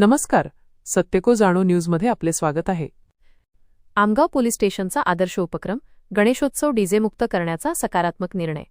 नमस्कार. सत्यको जाणो न्यूजमध्ये आपले स्वागत आहे. आमगाव पोलीस स्टेशनचा आदर्श उपक्रम गणेशोत्सव डीजे मुक्त करण्याचा सकारात्मक निर्णय.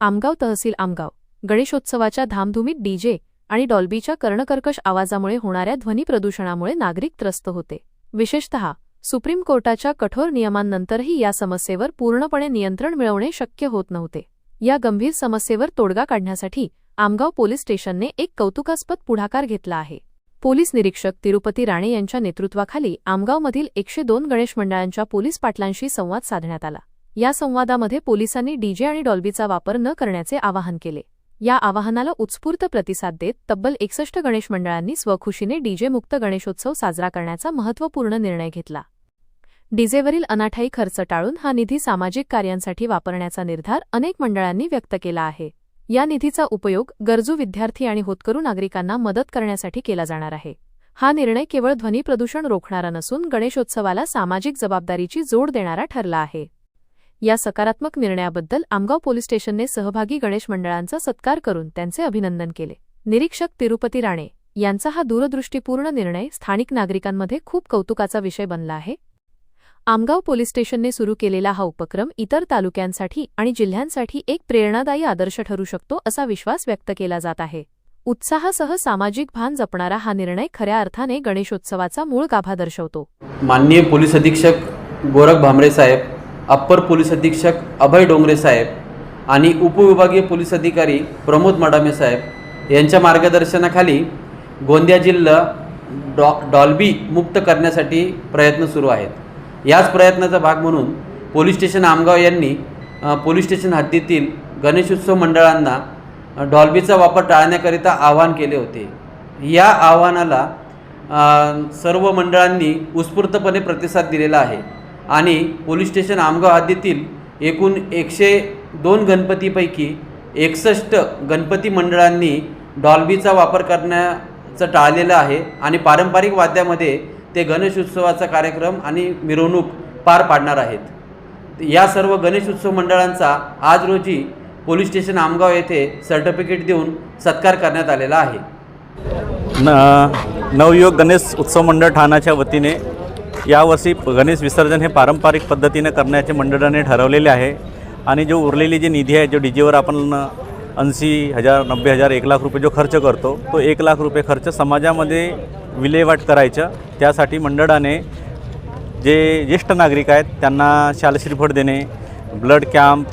आमगाव तहसील आमगाव गणेशोत्सवाच्या धामधुमीत डीजे आणि डॉल्बीच्या कर्णकर्कश आवाजामुळे होणाऱ्या ध्वनी प्रदूषणामुळे नागरिक त्रस्त होते. विशेषतः सुप्रीम कोर्टाच्या कठोर नियमांनंतरही या समस्येवर पूर्णपणे नियंत्रण मिळवणे शक्य होत नव्हते. या गंभीर समस्येवर तोडगा काढण्यासाठी आमगाव पोलीस स्टेशनने एक कौतुकास्पद पुढाकार घेतला आहे. पोलीस निरीक्षक तिरुपती राणे यांच्या नेतृत्वाखाली आमगावमधील एकशे दोन गणेश मंडळांच्या पोलीस पाटलांशी संवाद साधण्यात आला. या संवादामध्ये पोलिसांनी डीजे आणि डॉल्बीचा वापर न करण्याचे आवाहन केले. या आवाहनाला उत्स्फूर्त प्रतिसाद देत तब्बल एकसष्ट गणेश मंडळांनी स्वखुशीने डीजे मुक्त गणेशोत्सव साजरा करण्याचा महत्त्वपूर्ण निर्णय घेतला. डीजेवरील अनाठाई खर्च टाळून हा निधी सामाजिक कार्यांसाठी वापरण्याचा निर्धार अनेक मंडळांनी व्यक्त केला आहे. या निधीचा उपयोग गरजू विद्यार्थी आणि होतकरू नागरिकांना मदत करण्यासाठी केला जाणार आहे. हा निर्णय केवळ ध्वनी प्रदूषण रोखणारा नसून गणेशोत्सवाला सामाजिक जबाबदारीची जोड देणारा ठरला आहे. या सकारात्मक निर्णयाबद्दल आमगाव पोलीस स्टेशनने सहभागी गणेश मंडळांचा सत्कार करून त्यांचे अभिनंदन केले. निरीक्षक तिरुपती राणे यांचा हा दूरदृष्टीपूर्ण निर्णय स्थानिक नागरिकांमध्ये खूप कौतुकाचा विषय बनला आहे. आमगाव पोलीस स्टेशनने सुरू केलेला हा उपक्रम इतर तालुक्यांसाठी आणि जिल्ह्यांसाठी एक प्रेरणादायी आदर्श ठरू शकतो असा विश्वास व्यक्त केला जात आहे. उत्साहासह सामाजिक भान जपणारा हा निर्णय खऱ्या अर्थाने गणेशोत्सवाचा मूळ गाभा दर्शवतो. माननीय पोलीस अधीक्षक गोरख भामरे साहेब अप्पर पोलीस अधीक्षक अभय डोंगरे साहेब आणि उपविभागीय पोलीस अधिकारी प्रमोद मडामे साहेब यांच्या मार्गदर्शनाखाली गोंदिया जिल्हा डॉ डॉल्बी मुक्त करण्यासाठी प्रयत्न सुरू आहेत. याच प्रयत्नाचा भाग म्हणून पोलीस स्टेशन आमगाव यांनी पोलीस स्टेशन हद्दीतील गणेशोत्सव मंडळांना डॉल्बीचा वापर टाळण्याकरिता आवाहन केले होते. या आव्हानाला सर्व मंडळांनी उत्स्फूर्तपणे प्रतिसाद दिलेला आहे आणि पोलीस स्टेशन आमगाव हद्दीतील एकूण एकशे दोन गणपतीपैकी एकसष्ट गणपती मंडळांनी डॉल्बीचा वापर करण्याचं टाळलेलं आहे आणि पारंपरिक वाद्यामध्ये ते गणेश उत्सवाचा कार्यक्रम आणि मिरवणूक पार पाडणार आहेत. या सर्व गणेश उत्सव मंडळांचा आज रोजी पोलीस स्टेशन आमगाव येथे सर्टिफिकेट देऊन सत्कार करण्यात आलेला आहे. न नवयुवक गणेश उत्सव मंडळ ठाण्याच्या वतीने यावर्षी गणेश विसर्जन हे पारंपरिक पद्धतीने करण्याचे मंडळाने ठरवलेले आहे. आणि जो उरलेली जी निधी आहे जो डी जेवर आपण ऐंशी हजार नब्बे हजार एक लाख रुपये जो खर्च करतो तो एक लाख रुपये खर्च समाजामध्ये विल्हेवाट करायचं. त्यासाठी मंडळाने जे ज्येष्ठ नागरिक आहेत त्यांना शालश्रीफळ देणे ब्लड कॅम्प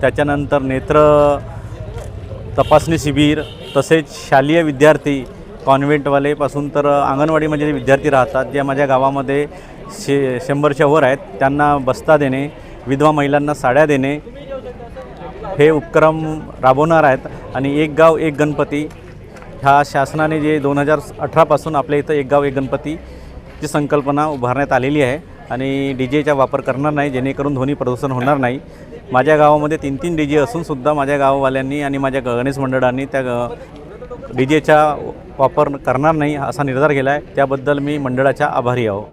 त्याच्यानंतर नेत्र तपासणी शिबिर तसेच शालेय विद्यार्थी कॉन्व्हेंटवालेपासून तर अंगणवाडीमध्ये जे विद्यार्थी राहतात जे माझ्या गावामध्ये शे शंभरच्या वर आहेत त्यांना बस्ता देणे विधवा महिलांना साड्या देणे हे उपक्रम राबवणार आहेत. आणि एक गाव एक गणपती ह्या शासनाने जे दोन हजार अठरापासून आपल्या इथं एक गाव एक गणपतीची संकल्पना उभारण्यात आलेली आहे आणि डी जेचा वापर करणार नाही जेणेकरून ध्वनी प्रदूषण होणार नाही. माझ्या गावामध्ये तीन तीन डी जे असूनसुद्धा माझ्या गाववाल्यांनी आणि माझ्या गणेश मंडळांनी त्या डी जेचा वापर करणार नाही असा निर्धार केला आहे त्याबद्दल मी मंडळाच्या आभारी आहो.